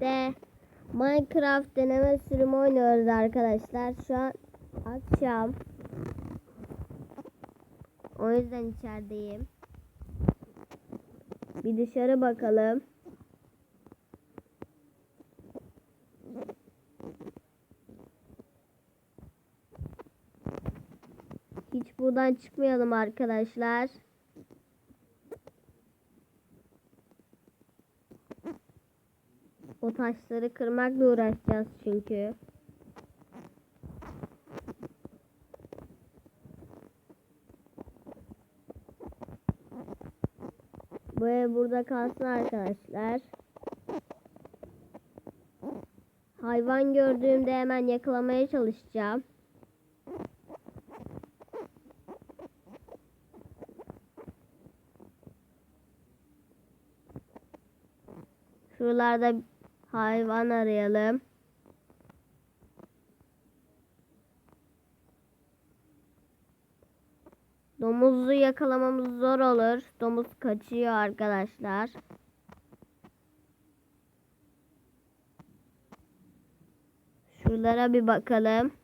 birlikte Minecraft deneme sürümü oynuyoruz arkadaşlar. Şu an akşam. O yüzden içerideyim. Bir dışarı bakalım. Hiç buradan çıkmayalım arkadaşlar. O taşları kırmakla uğraşacağız çünkü. Bu ev burada kalsın arkadaşlar. Hayvan gördüğümde hemen yakalamaya çalışacağım. Şuralarda hayvan arayalım. Domuzu yakalamamız zor olur. Domuz kaçıyor arkadaşlar. Şuralara bir bakalım.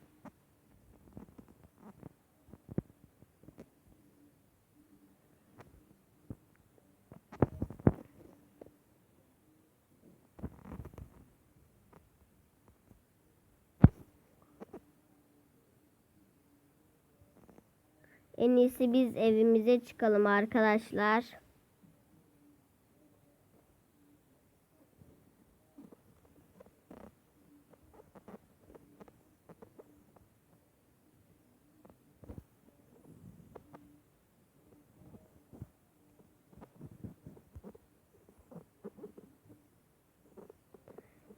En iyisi biz evimize çıkalım arkadaşlar.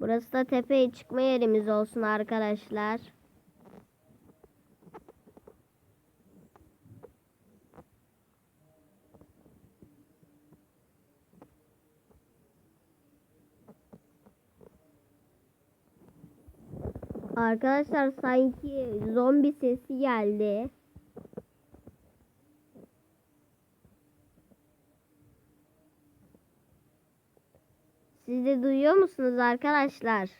Burası da tepeye çıkma yerimiz olsun arkadaşlar. Arkadaşlar sanki zombi sesi geldi. Siz de duyuyor musunuz arkadaşlar?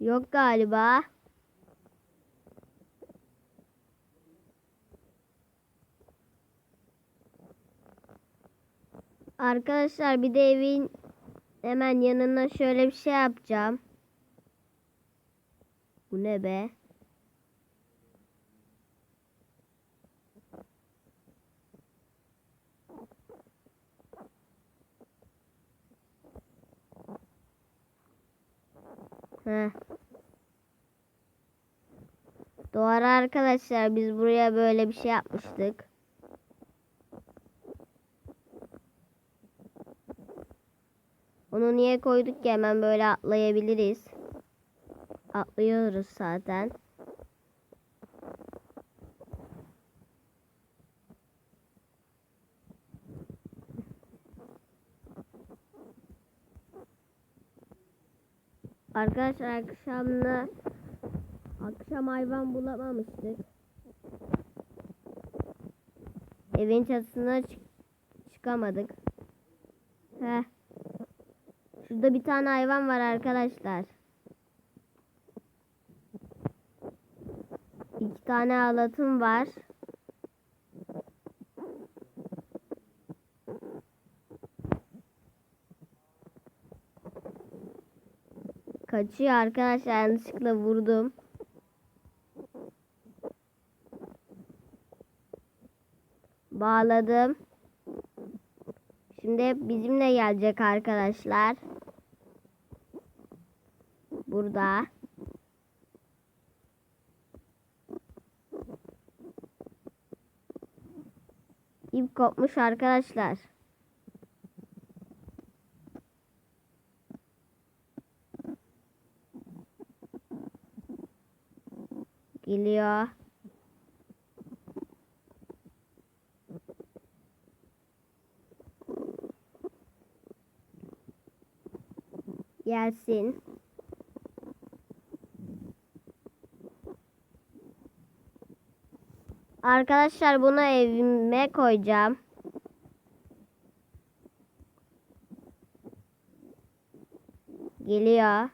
Yok galiba. Arkadaşlar bir de evin hemen yanına şöyle bir şey yapacağım. Bu ne be? Heh. Doğru arkadaşlar biz buraya böyle bir şey yapmıştık. Onu niye koyduk ki hemen böyle atlayabiliriz. Atlıyoruz zaten. Arkadaşlar akşamla akşam hayvan bulamamıştık. Evin çatısına çık çıkamadık. Heh. Şurada bir tane hayvan var arkadaşlar. İki tane ağlatım var. Kaçıyor arkadaşlar yanlışlıkla vurdum. Bağladım. Şimdi bizimle gelecek arkadaşlar. Burada. İp kopmuş arkadaşlar. Geliyor. Gelsin. Arkadaşlar bunu evime koyacağım. Geliyor.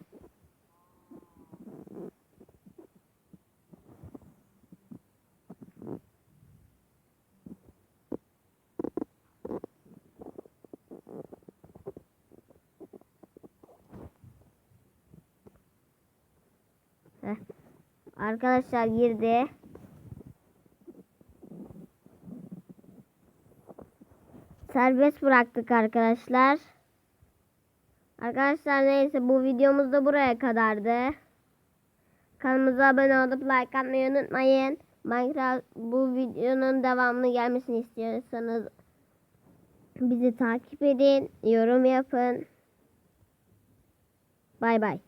Heh. Arkadaşlar girdi. Serbest bıraktık arkadaşlar. Arkadaşlar neyse bu videomuz da buraya kadardı. Kanalımıza abone olup like atmayı unutmayın. Minecraft bu videonun devamını gelmesini istiyorsanız bizi takip edin, yorum yapın. Bay bay.